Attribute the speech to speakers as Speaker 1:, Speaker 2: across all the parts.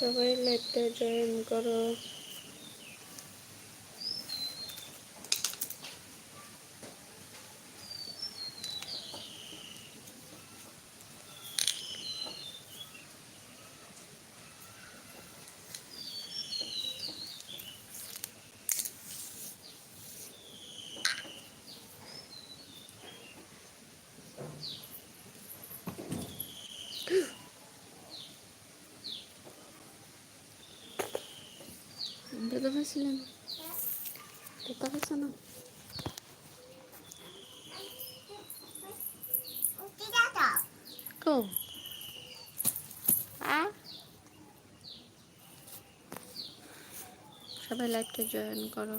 Speaker 1: সবাই লাইভটা জয়েন করো। দেখতে পাচ্ছ না কো আ সবাই লাইভটা জয়েন করো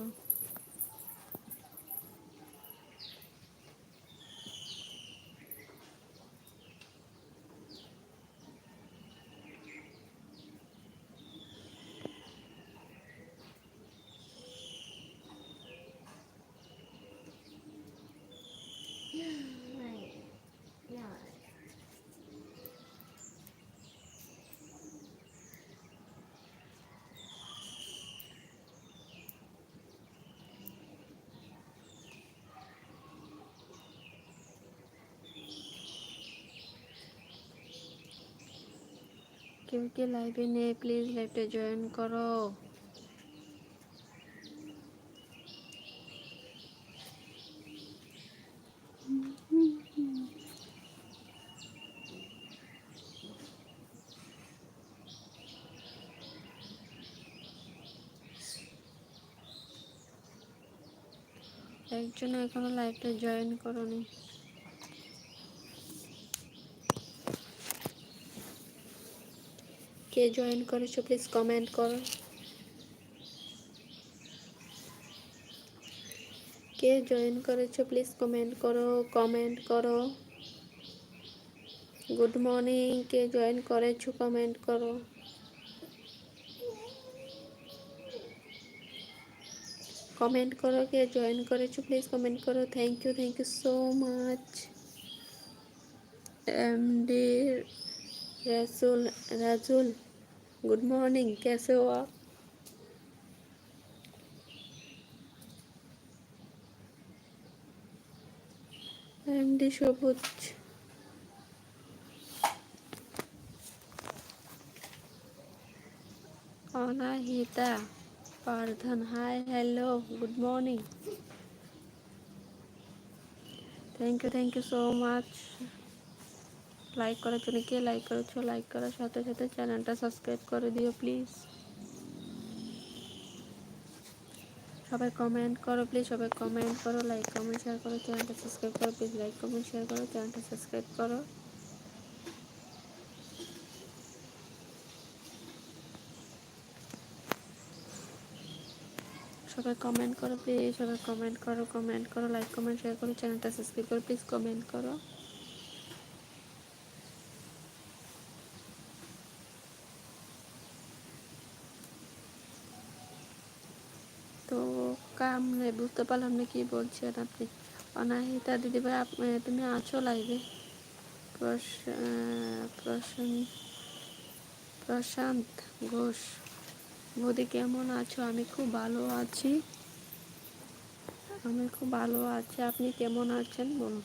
Speaker 1: কেউ কে লাইভে নেই প্লিজ লাইভটা জয়েন করো। একজন এখনও লাইভটা জয়েন করোনি। কে জয়েন করেছ প্লিজ কমেন্ট করো। কে জয়েন করেছ প্লিজ কমেন্ট করো কমেন্ট করো। গুড মর্নিং কে জয়েন করেছ কমেন্ট করো। কমেন্ট করো, কে জয়েন করেছ প্লিজ কমেন্ট করো। Thank you thank you so much M MD Rasul Rasul good morning कैसे हो आप? M D Sabuj Anahita Parthan hi hello good morning thank you thank you so much like করার জন্য কে like করেছ? Like করার সাথে সাথে চ্যানেলটা সাবস্ক্রাইব করে দিও প্লিজ সবাই কমেন্ট করো প্লিজ সবাই কমেন্ট করো লাইক কমেন্ট শেয়ার করো চ্যানেলটা সাবস্ক্রাইব করো প্লিজ লাইক কমেন্ট শেয়ার করো চ্যানেলটা সাবস্ক্রাইব করো। সবাই কমেন্ট করো প্লিজ সবাই কমেন্ট করো কমেন্ট করো লাইক কমেন্ট শেয়ার করো চ্যানেলটা সাবস্ক্রাইব করো প্লিজ কমেন্ট করো তো নেই বুঝতে পারলাম না কি বলছেন আপনি। অনাহিতা দিদিভাই তুমি আছো লাইভে প্রশ- প্রশান্ত ঘোষ। বৌদি, কেমন আছো? আমি খুব ভালো আছি। আমি খুব ভালো আছি। আপনি কেমন আছেন বলুন?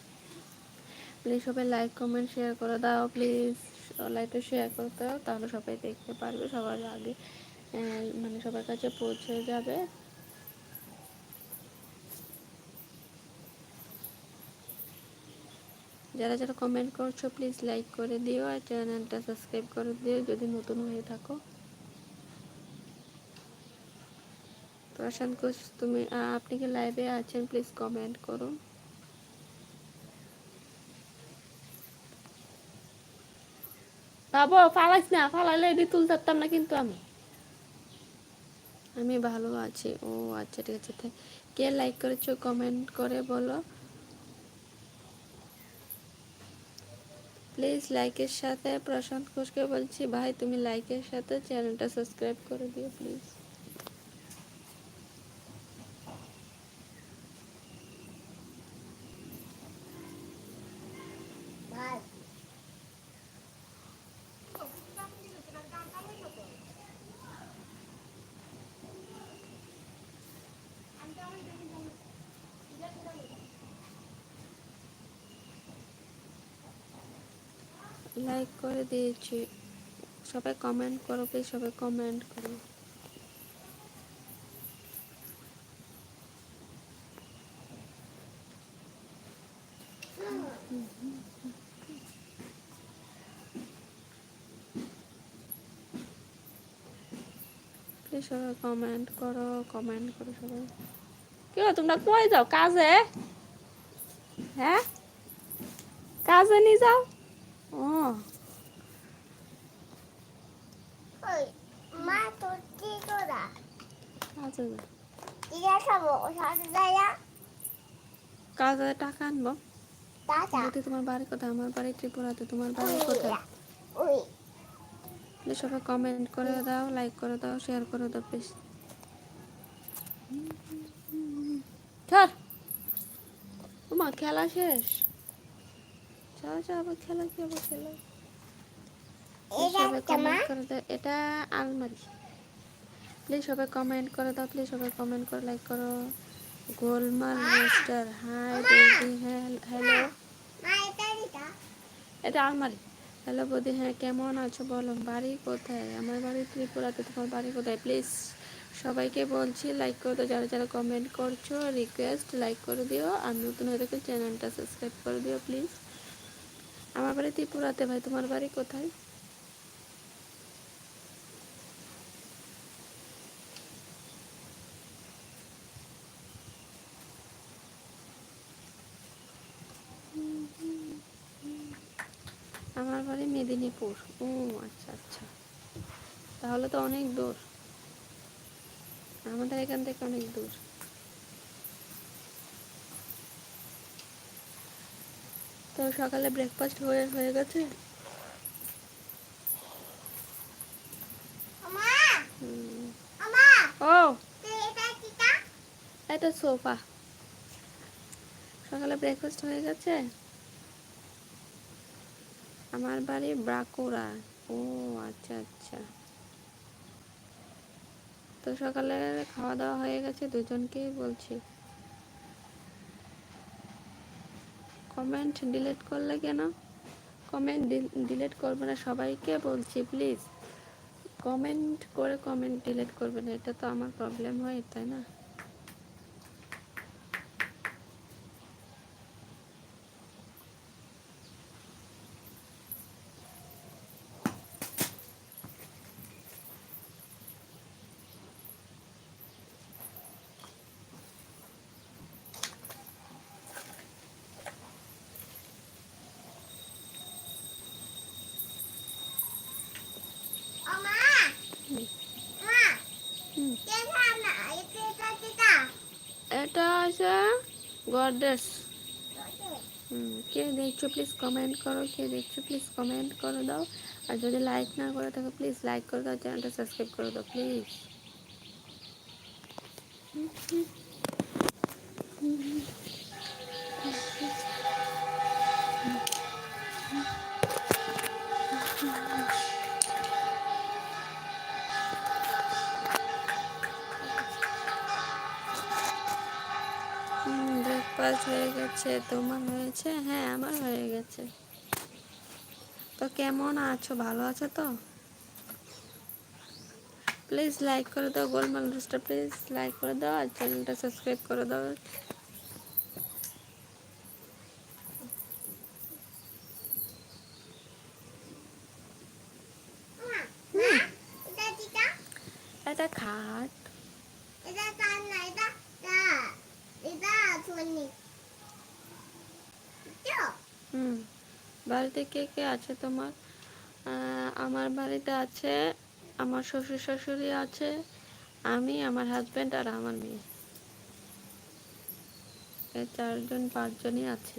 Speaker 1: প্লিজ সবাই লাইক কমেন্ট শেয়ার করে দাও। প্লিজ লাইভটা শেয়ার করতে দাও। তাহলে সবাই দেখতে পারবে, সবার আগে মানে সবার কাছে পৌঁছে যাবে। যারা যারা কমেন্ট করছ প্লিজ লাইক করে দিও আর চ্যানেলটা সাবস্ক্রাইব করে দিও যদি নতুন হয়ে থাকো। প্রশান্ত ঘোষ তুমি আপনি কি লাইভে আছেন? প্লিজ কমেন্ট করুন বাবু ফালাইস না ফালাইলে এটি তুলতে পারতাম না কিন্তু আমি। আমি ভালো আছি। ও আচ্ছা ঠিক আছে। কে লাইক করেছ কমেন্ট করে বলো। প্লিজ লাইকের সাথে প্রশান্ত ঘোষকে বলছি, ভাই, তুমি লাইকের সাথে চ্যানেলটা সাবস্ক্রাইব করে দিও প্লিজ লাইক করে দিয়েছি। সবাই কমেন্ট করো প্লিজ সবাই কমেন্ট করো। সবাই কমেন্ট করো কমেন্ট করো সবাই। কি তোমরা কই যাও? কাজে? হ্যাঁ? কাজে নিয়ে যাও ও
Speaker 2: ওই মা তোর কি করা
Speaker 1: কাজে যাও
Speaker 2: ইয়া খাব সাথে যায়া
Speaker 1: কাজে টাকা আনব? যদি তোমার বাড়ি কোথায় আমার বাড়ি ত্রিপুরাতে তোমার বাড়ি কোথায়? সবাই কমেন্ট করে দাও লাইক করে দাও শেয়ার করে দাও প্লিজ চল তোমার খেলা শেষ? চল চল আবার খেলা কি আবার খেলা? সবাই কমেন্ট করে দাও এটা আলমারি। প্লিজ সবাই কমেন্ট করে দাও প্লিজ সবাই কমেন্ট করে লাইক করো। গোলমাল মিস্টার, হাই বেবি হ্যালো।
Speaker 2: মা এটা
Speaker 1: আলমারি হ্যালো বৌদি হ্যাঁ কেমন আছো বলো? বাড়ি কোথায়? আমার বাড়ি ত্রিপুরাতে, তোমার বাড়ি কোথায়? প্লিজ সবাইকে বলছি লাইক করে দাও যারা যারা কমেন্ট করছ রিকোয়েস্ট লাইক করে দিও। আর নতুন হয়ে চ্যানেলটা সাবস্ক্রাইব করে দিও প্লিজ আমার বাড়ি ত্রিপুরাতে ভাই, তোমার বাড়ি কোথায়? আমার বাড়ি মেদিনীপুর। ও আচ্ছা আচ্ছা। তাহলে তো অনেক দূর। আমাদের এখান থেকে অনেক দূর। তো সকালে ব্রেকফাস্ট হয়ে হয়ে গেছে? ও।
Speaker 2: এটা
Speaker 1: সোফা। সকালে ব্রেকফাস্ট হয়ে গেছে? আমার বাড়ি ব্রাকুড়া ও আচ্ছা আচ্ছা। তো সকালে খাওয়া দাওয়া হয়ে গেছে, দুজনকেই বলছি। কমেন্ট ডিলিট করলে কেন? কমেন্ট ডিলিট করবে না, সবাইকে বলছি প্লিজ কমেন্ট করে কমেন্ট ডিলিট করবে না, এটা তো আমার প্রবলেম হয়, তাই না
Speaker 2: মা
Speaker 1: হুম।
Speaker 2: মা
Speaker 1: হুম।
Speaker 2: দেখা না এটা দিতা
Speaker 1: এটা আছে গডেস হুম, কে দেখছ প্লিজ কমেন্ট করো কে দেখছ প্লিজ কমেন্ট করে দাও। আর যদি লাইক না করে থাকো প্লিজ লাইক করে দাও চ্যানেলটা সাবস্ক্রাইব করে দাও প্লিজ ব্রেকফাস্ট হয়ে গেছে, তোমার হয়েছে? হ্যাঁ আমার হয়ে গেছে। তো কেমন আছো? ভালো আছো তো? প্লিজ লাইক করে দাও, গোলমাল রোস্টার প্লিজ লাইক করে দাও, আর চ্যানেলটা সাবস্ক্রাইব করে দাও
Speaker 2: মা এটা দিতা
Speaker 1: এটা খাট
Speaker 2: এটা কান না এটা দা এটা শুনি তো
Speaker 1: হুম বাড়িতে কে কে আছে তোমার? আমার বাড়িতে আছে, আমার শ্বশুর শাশুড়ি আছে, আমি, আমার হাজব্যান্ড আর আমার মেয়ে। চারজন, পাঁচজনই আছে।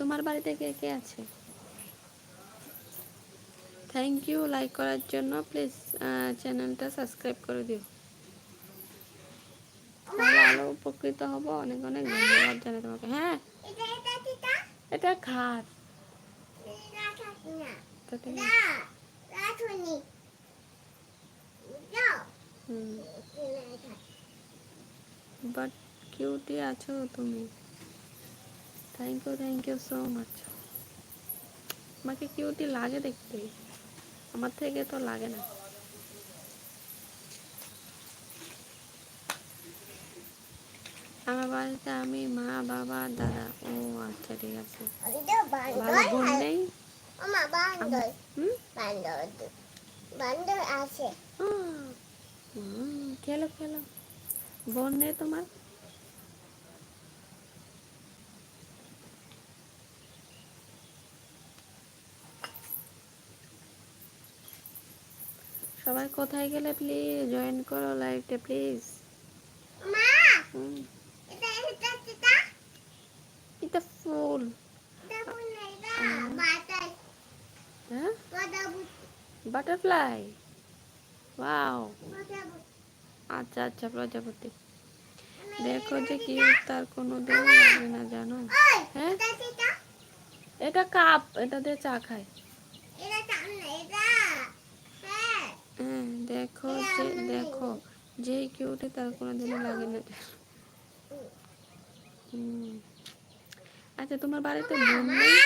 Speaker 1: তোমার বাড়িতে কে কে আছে? থ্যাংক ইউ লাইক করার জন্য প্লিজ চ্যানেলটা সাবস্ক্রাইব করে দিও। আরও উপকৃত হব। অনেক অনেক ধন্যবাদ জানাই তোমাকে। হ্যাঁ
Speaker 2: এটা এটা
Speaker 1: বাট কিউটি আছো তুমি। Thank you thank you so much আমাকে কিউটি লাগে দেখতে। আমার থেকে তো লাগে না। আমার বাড়িতে আমি মা বাবা দাদা ও আচ্ছা ঠিক আছে। ভালো বোন নেই? খেলো খেলো। বোন নেই তোমার? সবাই কোথায় গেলে প্লিজ জয়েন করো লাইভটা প্লিজ
Speaker 2: মা
Speaker 1: হুম
Speaker 2: এটা এটা এটা
Speaker 1: এটা ফুল
Speaker 2: এটা বলে এটা বাতাস
Speaker 1: হ্যাঁ
Speaker 2: বাদাবু
Speaker 1: বাটারফ্লাই? ওয়াও। আচ্ছা আচ্ছা প্রজাপতি। দেখো যে কি তার কোনো দিন লাগে না জানো? হ্যাঁ?
Speaker 2: এটা
Speaker 1: কাপ এটা দিয়ে চা খায়।
Speaker 2: হ্যাঁ।
Speaker 1: হ্যাঁ দেখো যে দেখো যেই কিউটে তার কোনো দিনও লাগে না। হুম। আচ্ছা তোমার বাড়িতে বোন নেই?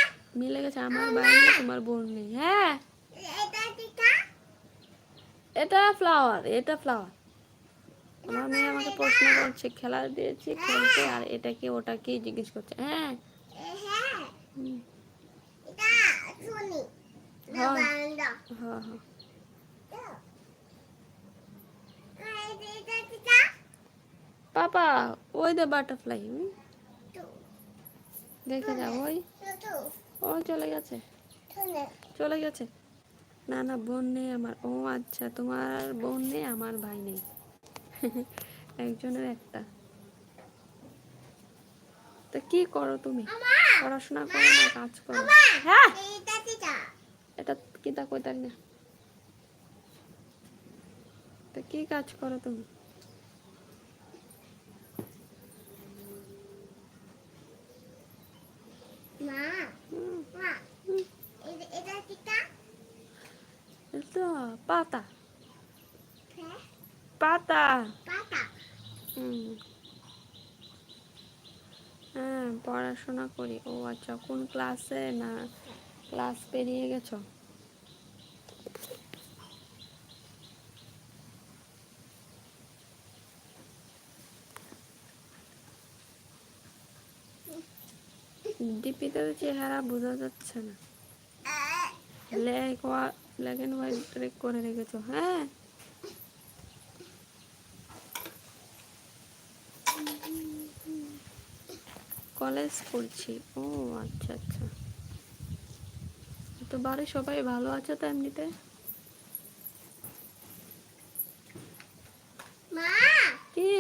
Speaker 1: মিলে গেছে আমার বাড়িতে তোমার বোন নেই। হ্যাঁ?
Speaker 2: এটা
Speaker 1: ফ্লাওয়ার এটা ফ্লাওয়ার আমার মেয়ে আমাকে প্রশ্ন করছে, খেলা দিয়েছি খেলতে আর এটা কি, ওটা কি জিজ্ঞেস করছে। হ্যাঁ। পাপা, ওই দে বাটারফ্লাই দেখে যাও ওই। ও চলে গেছে। চলে গেছে। না না বোন নেই আমার। ও আচ্ছা তোমার বোন নেই আমার ভাই নেই। একজনের একটা। তা কি করো তুমি? পড়াশোনা করো না কাজ করো। হ্যাঁ।
Speaker 2: এটা
Speaker 1: কি তা কই তারি না? তো কি কাজ করো তুমি
Speaker 2: মা
Speaker 1: হুম,
Speaker 2: মা
Speaker 1: হুম,
Speaker 2: এটা এটা এটা
Speaker 1: এটা পাতা পাতা। হ্যাঁ পড়াশোনা করি। ও আচ্ছা কোন ক্লাসে না ক্লাস পেরিয়ে গেছো? ডিপিতে তো চেহারা বোঝা যাচ্ছে না। ব্ল্যাক ব্ল্যাক অ্যান্ড হোয়াইট করে রেখেছো হ্যাঁ? কলেজ পড়ছি ও আচ্ছা আচ্ছা। তো বাড়ির সবাই ভালো আছে তো এমনিতে? কি?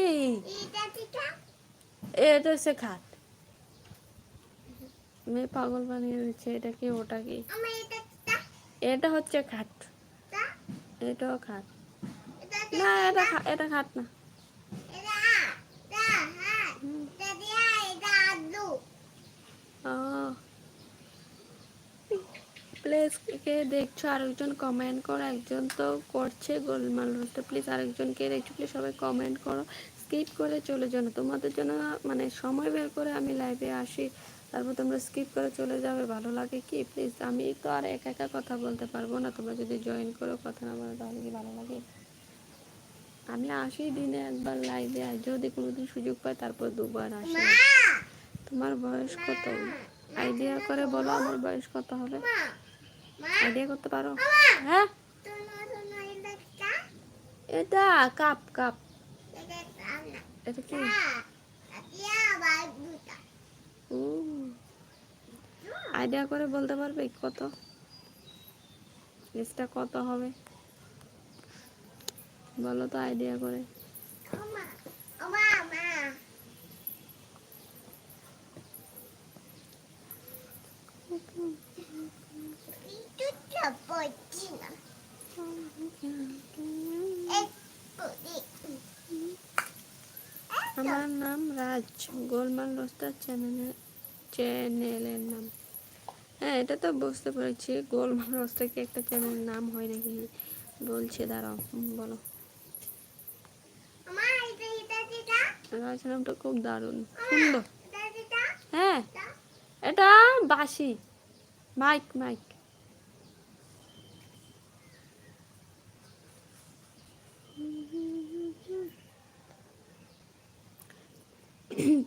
Speaker 2: এটা
Speaker 1: হচ্ছে খাট। মেয়ে পাগল বানিয়ে দিচ্ছে এটা কি ওটা কি?
Speaker 2: এটা
Speaker 1: হচ্ছে খাট। এটাও খাট। না এটা এটা খাট না।
Speaker 2: এটা এটা হ্যাঁ
Speaker 1: হুম,
Speaker 2: এটা দিয়া এটা আলু
Speaker 1: ও। প্লিজ কে দেখছ? আরেকজন কমেন্ট করো। একজন তো করছে গোলমাল রোস্ট প্লিজ আরেকজন কে দেখছ? প্লিজ সবাই কমেন্ট করো। স্কিপ করে চলে যাও না তোমাদের জন্য মানে সময় বের করে আমি লাইভে আসি। তারপর তোমরা স্কিপ করে চলে যাবে ভালো লাগে কি? প্লিজ আমি তো আর একা একা কথা বলতে পারব না। তোমরা যদি জয়েন করো কথা না বলো তাহলে কি ভালো লাগে? আমি আসি দিনে একবার লাইভে আর যদি কোনোদিন সুযোগ পাই তারপর দুবার আসি। তোমার বয়স কত? আইডিয়া করে বলো আমার বয়স কত হবে। আইডিয়া করতে পারো? হ্যাঁ?
Speaker 2: এটা
Speaker 1: কাপ কাপ
Speaker 2: এটা
Speaker 1: কি? আইডিয়া করে বলতে পারবে কত? লিস্টটা কত হবে? বলো তো আইডিয়া করে। আমার নাম রাজ, গোলমাল রোস্টার চ্যানেলের চ্যানেলের নাম। হ্যাঁ এটা তো বুঝতে পেরেছি। গোল রোস্টার কি একটা চ্যানেলের নাম হয় নাকি? বলছি দাঁড়াও বলো।
Speaker 2: মা এটা এটা এটা
Speaker 1: রাজ নামটা খুব দারুণ। সুন্দর। হ্যাঁ
Speaker 2: এটা?
Speaker 1: বাসি মাইক মাইক।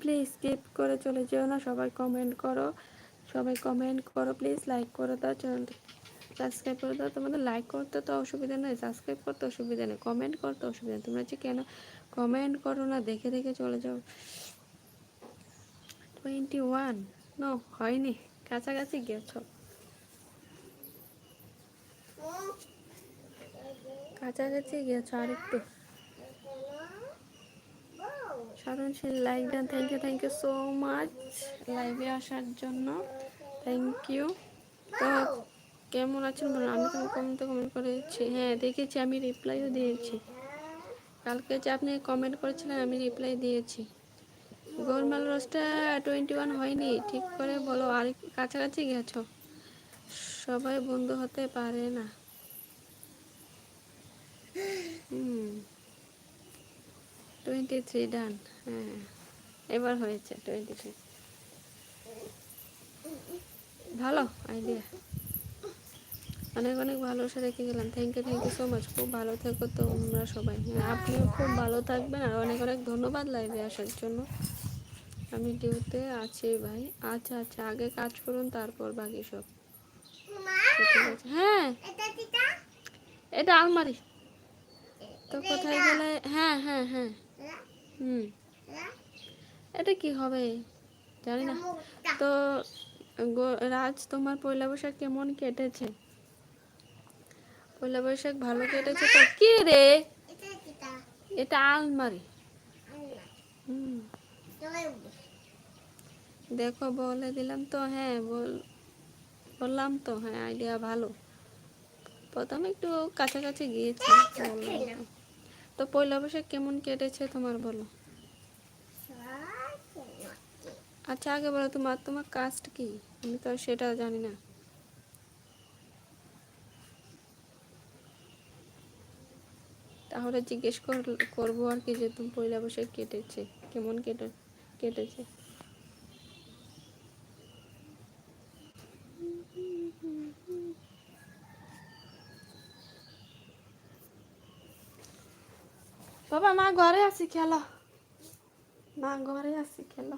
Speaker 1: প্লিজ স্কিপ করে চলে যেও না সবাই কমেন্ট করো। সবাই কমেন্ট করো প্লিজ লাইক করে দাও চ্যানেলটি সাবস্ক্রাইব করে দাও তোমাদের লাইক করতে তো অসুবিধা নেই সাবস্ক্রাইব করতে অসুবিধা নেই কমেন্ট করতে অসুবিধা নেই। তোমরা যে কেন কমেন্ট করো না, দেখে দেখে চলে যাও। টোয়েন্টি ওয়ান নো হয়নি, কাছাকাছি গেছো। কাছাকাছি গেছো আর একটু সাধারণ like then thank you thank you so much লাইভে আসার জন্য। থ্যাংক ইউ তো কেমন আছেন বলুন? আমি তো কমেন্ট কমেন্ট করেছি। হ্যাঁ দেখেছি, আমি রিপ্লাইও দিয়েছি। কালকে যে আপনি কমেন্ট করেছিলেন, আমি রিপ্লাই দিয়েছি। গোলমাল রোজটা টোয়েন্টি ওয়ান হয়নি। ঠিক করে বলো, আর কাছাকাছি গেছো? সবাই বন্ধু হতে পারে না। হুম। টোয়েন্টি থ্রি ডান হ্যাঁ এবার হয়েছে টোয়েন্টি থ্রি ভালো আইডিয়া অনেক অনেক ভালোবাসা রেখে গেলাম। Thank you thank you so much খুব ভালো থেকো তোমরা সবাই। হ্যাঁ, আপনিও খুব ভালো থাকবেন। আর অনেক অনেক ধন্যবাদ লাইভে আসার জন্য। আমি ডিউতে আছি ভাই। আচ্ছা আচ্ছা আগে কাজ করুন তারপর বাকি সব। হ্যাঁ।
Speaker 2: এটা
Speaker 1: আলমারি। তো কোথায় গেলে? হ্যাঁ হ্যাঁ হ্যাঁ। হুম। এটা কি হবে? জানি না। তো রাজ, তোমার পয়লা বৈশাখ কেমন কেটেছে? পয়লা বৈশাখ ভালো কেটেছে তো? কি রে?
Speaker 2: এটা
Speaker 1: আলমারি। দেখো, বলে দিলাম তো হ্যাঁ বল, বললাম তো হ্যাঁ আইডিয়া ভালো। প্রথমে একটু কাছাকাছি গিয়েছি। তো পয়লা বৈশাখ কেমন কেটেছে তোমার বলো? আচ্ছা আগে বলো তোমার তোমার কাস্ট কি? আমি তো সেটা জানি না। তাহলে জিজ্ঞেস কর- করব আর কি যে তুমি পয়লা বৈশাখ কেটেছে, কেমন কেটে, কেটেছে? বাবা, মা ঘরে আছি, খেলো। মা ঘরে আছি, খেলো।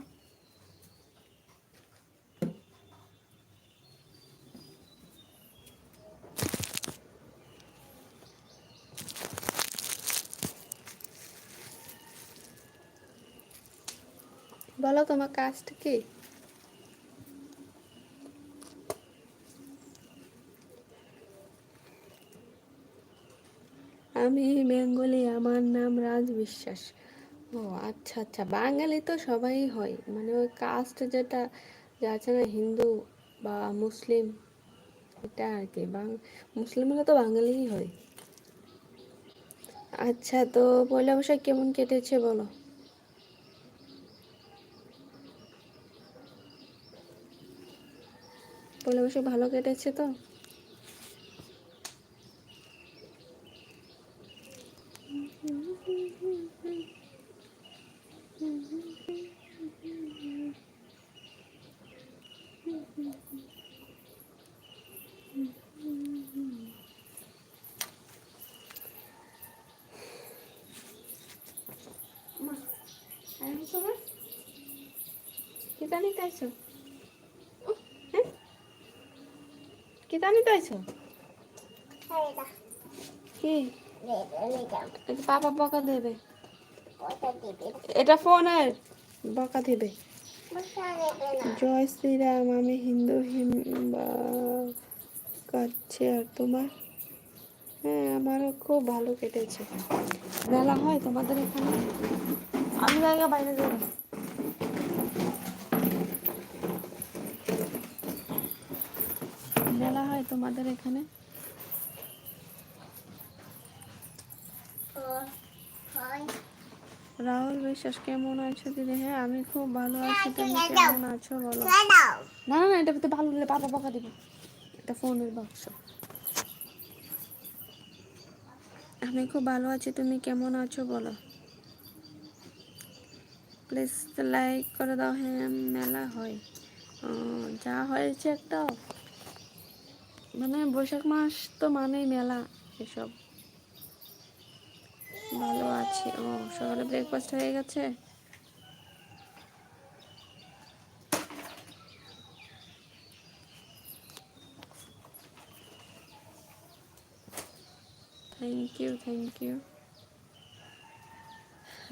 Speaker 1: বলো তোমার কাজটা কি? আমি বেঙ্গলি, আমার নাম রাজ বিশ্বাস। ও আচ্ছা আচ্ছা বাঙালি তো সবাই হয়। মানে ওই কাস্ট যেটা, যে আছে না, হিন্দু বা মুসলিম, এটা আর কি মুসলিমরা তো বাঙালিই হয়। আচ্ছা তো পয়লা বৈশাখ কেমন কেটেছে বলো? পয়লা বৈশাখ ভালো কেটেছে তো। কি জানি তাইছো কি জানি তাইছো কি? বাবা বকা দেবে। এটা ফোনের। বকা দেবে। জয় শ্রীরাম আমি হিন্দু হিম্বা কাটছে আর তোমার? হ্যাঁ আমারও খুব ভালো কেটেছে। মেলা হয় তোমাদের এখানে? আমি জায়গা বাইরে যাব মেলা হয় তোমাদের এখানে? রাহুল বিশ্বাস, কেমন আছো দিদি? হ্যাঁ আমি খুব ভালো আছি। তুমি কেমন আছো বলো? না না এটা তো ভালো হলে বাবা বকা দিবে। এটা ফোনের বাক্স। আমি খুব ভালো আছি, তুমি কেমন আছো বলো? প্লিজ লাইক করে দাও। হ্যাঁ মেলা হয়। যা হয়েছে একটা। মানে বৈশাখ মাস তো মানেই মেলা এসব। ভালো আছি। ও, সকালে ব্রেকফাস্ট হয়ে গেছে? Thank you thank you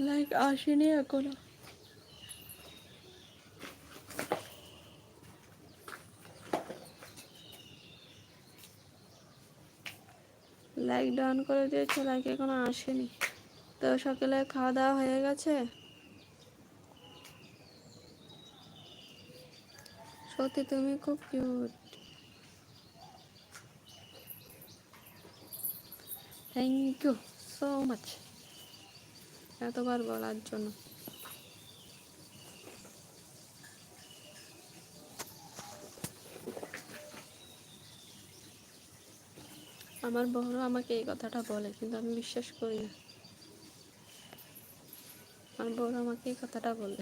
Speaker 1: like আসেনি এখনও। লাইক ডাউন করে দিয়েছে লাইক এখনও আসেনি। তো সকালে খাওয়া দাওয়া হয়ে গেছে? সত্যি তুমি খুব cute thank you so much এতবার বলার জন্য। আমার বড় আমাকে এই কথাটা বলে, কিন্তু আমি বিশ্বাস করি না। আমার বড় আমাকে এই কথাটা বলে।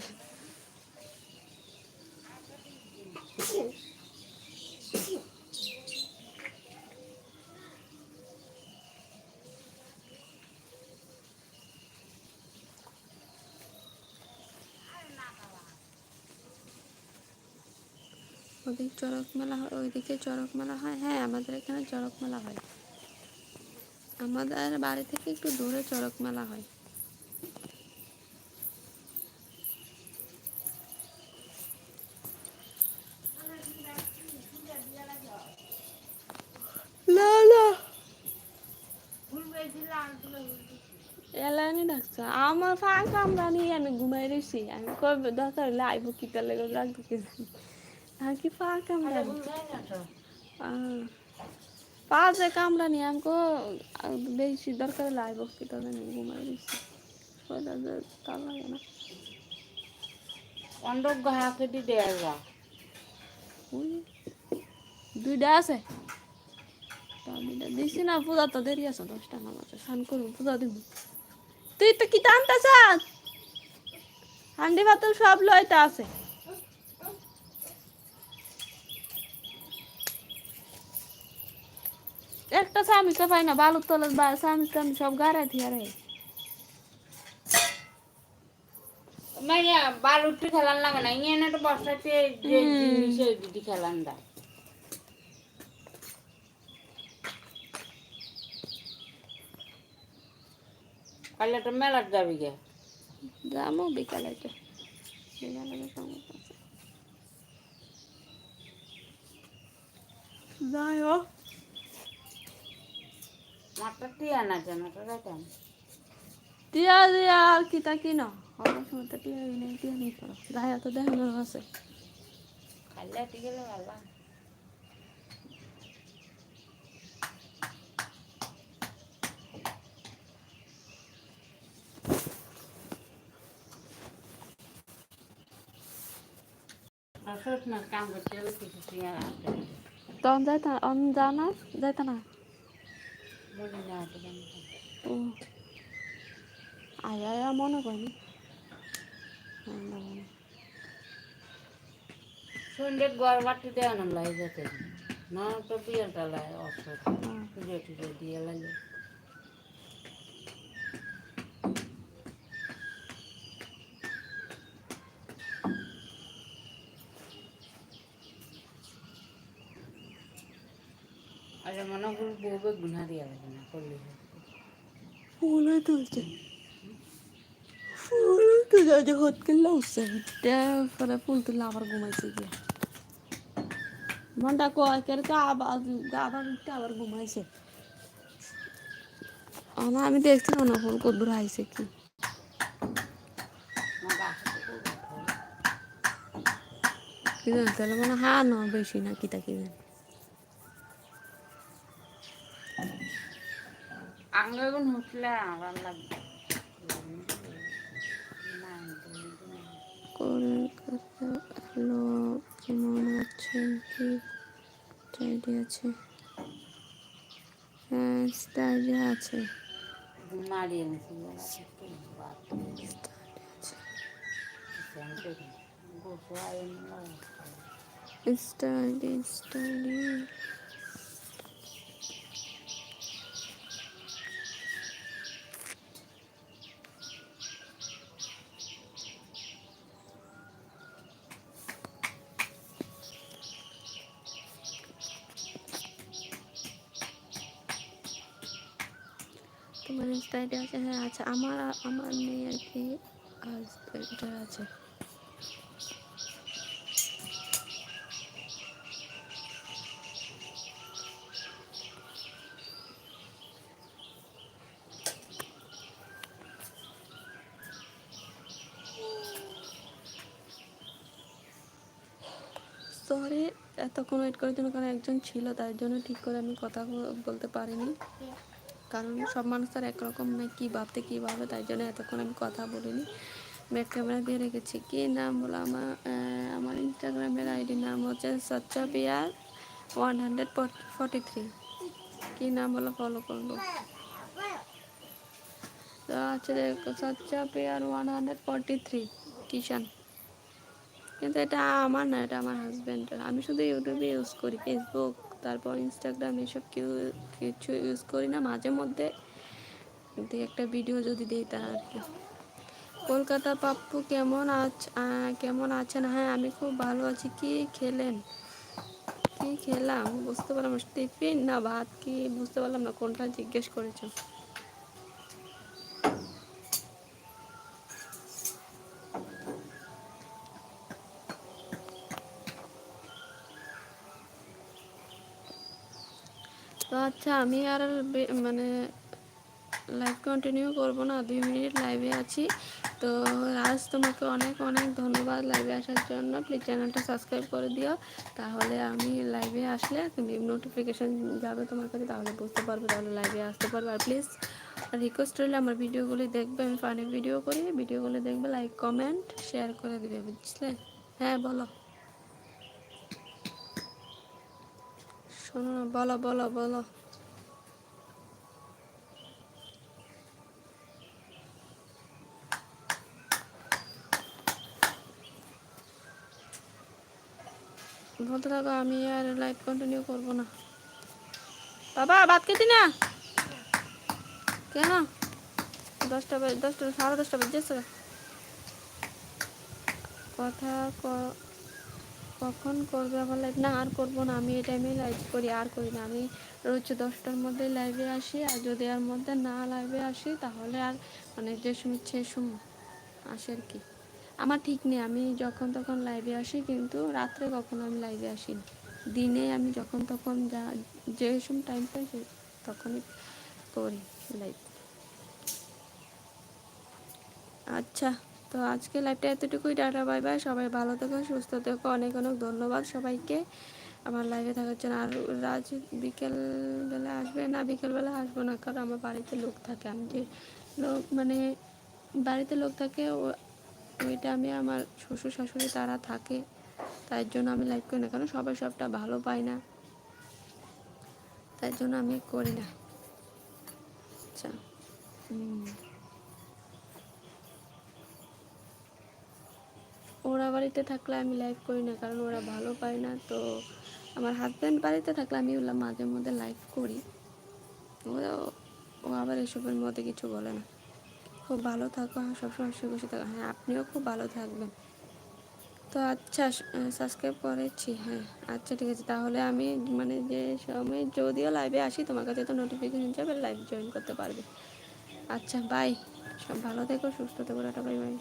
Speaker 1: ওদিক চড়ক মেলা হয়, ওইদিকে চড়ক মেলা হয়? হ্যাঁ আমাদের এখানে চড়ক মেলা হয়। আমাদের বাড়ি থেকে একটু দূরে চড়ক মেলা হয়। এলানি ডাকছে আমার ফাঁকা আমরা নিয়ে আমি ঘুমাই রয়েছি আমি কবে দরকার হলে আইব কি তাহলে রাখব কি জানি। আর কি ফাঁকা আমরা পাঁচে কামড়া নিয়ে আমাকে বেশি দরকার হলে আইব কি আমি ঘুমাই যে তার লাগে না।
Speaker 3: কেটে দেয়া
Speaker 1: দুইটা আছে? দুইটা দিছি না পূজা তো দেরি আছে দশটা স্নান পূজা দিব। তুই তো কি টানতে চাস? হান্ডি ভাত সব লইতে আছে। একটা স্বামীকে পাই না বালুর তলের স্বামী টামি সব গাড়া দিয়ে রে
Speaker 3: মানে বালুটি খেলান লাগে না ইয়ে না তো বর্ষাতে যে
Speaker 1: হুম।
Speaker 3: দিদি খেলান দা কালে তো মেলার যাবি গে।
Speaker 1: যাব বিকালে বিকালে কাম যাই হোক।
Speaker 3: মাঠটা টিয়া না কেন তো যাইতাম
Speaker 1: টিয়া দিয়া আর কি না হবার সময় তো টিয়া নেই টিয়া নেই করো যাই তো দেখানোর আছে।
Speaker 3: খাইলে ভালো আছে
Speaker 1: তখন যাইতা অন যা না যাইতা না।
Speaker 3: না তো কেন
Speaker 1: ও। আয় আয় মনে করি
Speaker 3: সন্ধ্যে গড় বাটি দেওয়া না লাই যেতে না তো বিয়েটা অসত
Speaker 1: হ্যাঁ।
Speaker 3: পুজো টুজো দিয়ে লাগে আরে মনে করি বউবে গুনা দিয়া না করলে হয়।
Speaker 1: ফুলই তুলছে। ফুল তুলে যে হত কিনলে উঠছে পরে ফুল তুললে আবার ঘুমাইছে গিয়ে। মনটা কয় আবার আবার উঠতে আবার ঘুমাইছে। না, আমি দেখছিলাম না ফুল কত দূর আইছে কি।
Speaker 3: আমার।
Speaker 1: কি জানি, তাহলে মানে হা না, বেশি না, কিতা কি জানি।
Speaker 3: আঙুল উঠলে আরাম লাগবে।
Speaker 1: করে হ্যালো কেমন আছেন কি চাইডি আছে? হ্যাঁ স্টাইডি আছে।
Speaker 3: ওরা থেকে বাদ
Speaker 1: স্টাইডি আইডি আছে হ্যাঁ আচ্ছা আমার আমার মেয়ে আর কি আছে। সরি এতক্ষণ ওয়েট করার জন্য কারণ একজন ছিল, তার জন্য ঠিক করে আমি কথা বলতে পারিনি। কারণ সব মানুষ তার একরকম না কী ভাবতে কী ভাবে, তাই জন্য এতক্ষণ আমি কথা বলিনি। ব্যাক ক্যামেরা দিয়ে রেখেছি। কী নাম বলো আমার? আমার ইনস্টাগ্রামের আইডি নাম হচ্ছে সচ্চা বিয়ার ওয়ান হান্ড্রেড ফর্টি থ্রি কী নাম বলো? ফলো করব। তো আচ্ছা দেখো সচ্চা pair one hundred forty three Kishan কিন্তু এটা আমার না, এটা আমার হাজব্যান্ডের আমি শুধু ইউটিউবে ইউজ করি ফেসবুক তারপর ইনস্টাগ্রাম এসব কেউ, কিছু ইউজ করি না। মাঝে মধ্যে দু একটা ভিডিও যদি দিই তা আর কি কলকাতা পাপ্পু কেমন আছ কেমন আছেন? হ্যাঁ আমি খুব ভালো আছি। কি খেলেন? কি খেলাম? বুঝতে পারলাম টিফিন না ভাত? কি? বুঝতে পারলাম না। কোনটা জিজ্ঞেস করেছ? আচ্ছা আমি আর মানে লাইভ কন্টিনিউ করব না, দুই মিনিট লাইভে আছি। তো রাজ, তোমাকে অনেক অনেক ধন্যবাদ লাইভে আসার জন্য। প্লিজ চ্যানেলটা সাবস্ক্রাইব করে দিও। তাহলে আমি লাইভে আসলে তুমি নোটিফিকেশান যাবে তোমার কাছে, তাহলে বুঝতে পারবে, তাহলে লাইভে আসতে পারবে। আর প্লিজ রিকোয়েস্ট রইলে আমার ভিডিওগুলি দেখবে, আমি ফানি ভিডিও করি। ভিডিওগুলি দেখবে লাইক কমেন্ট শেয়ার করে দিবে, বুঝলে? হ্যাঁ বলো। শোনো না, বলো বলো বলো। বলতে থাকো, আমি আর লাইভ কন্টিনিউ করব না। বাবা বাদ কেটে না? কেন? দশটা বাজে, দশটা, সাড়ে দশটা বেজেছে কথা কখন করবে আবার লাইভ না, আর করব না, আমি এই টাইমে লাইভ করি, আর করি না। আমি রোজ দশটার মধ্যে লাইভে আসি, আর যদি আর মধ্যে না লাইভে আসি, তাহলে আর মানে যে সময় সে সময় আসে আর কি। আমার ঠিক নেই, আমি যখন তখন লাইভে আসি, কিন্তু রাত্রে কখনো আমি লাইভে আসি দিনে আমি যখন তখন যা যে টাইম পাই তখনই করি লাইভ আচ্ছা তো আজকে লাইভটা এতটুকুই, টাটা বাই বাই সবাই ভালো থেকো, সুস্থ থেকো। অনেক অনেক ধন্যবাদ সবাইকে। আমার লাইভে থাকার জন্য আর রাজ বিকেলবেলা আসবে না বিকেলবেলা আসব না, কারণ আমার বাড়িতে লোক থাকে, আমি যে লোক মানে বাড়িতে লোক থাকে ওইটা আমি আমার শ্বশুর শাশুড়ি তারা থাকে, তাই জন্য আমি লাইভ করি না কারণ সবাই সবটা ভালো পায় না। তাই জন্য আমি করি না। আচ্ছা। ওরা বাড়িতে থাকলে আমি লাইভ করি না, কারণ ওরা ভালো পায় না, তো আমার হাজব্যান্ড বাড়িতে থাকলে আমি মাঝে মধ্যে লাইভ করি। ও আবার এসবের মধ্যে কিছু বলে না। খুব ভালো থাকো হ্যাঁ সবসময় হাসি খুশি থাকো। হ্যাঁ আপনিও খুব ভালো থাকবেন। তো আচ্ছা সাবস্ক্রাইব করেছি হ্যাঁ। আচ্ছা ঠিক আছে, তাহলে আমি মানে যে সময়, যদিও লাইভে আসি, তোমার কাছে তো নোটিফিকেশন যাবে লাইভ জয়েন করতে পারবে। আচ্ছা বাই সব ভালো থেকো, সুস্থ থেকো, টাটা বাই বাই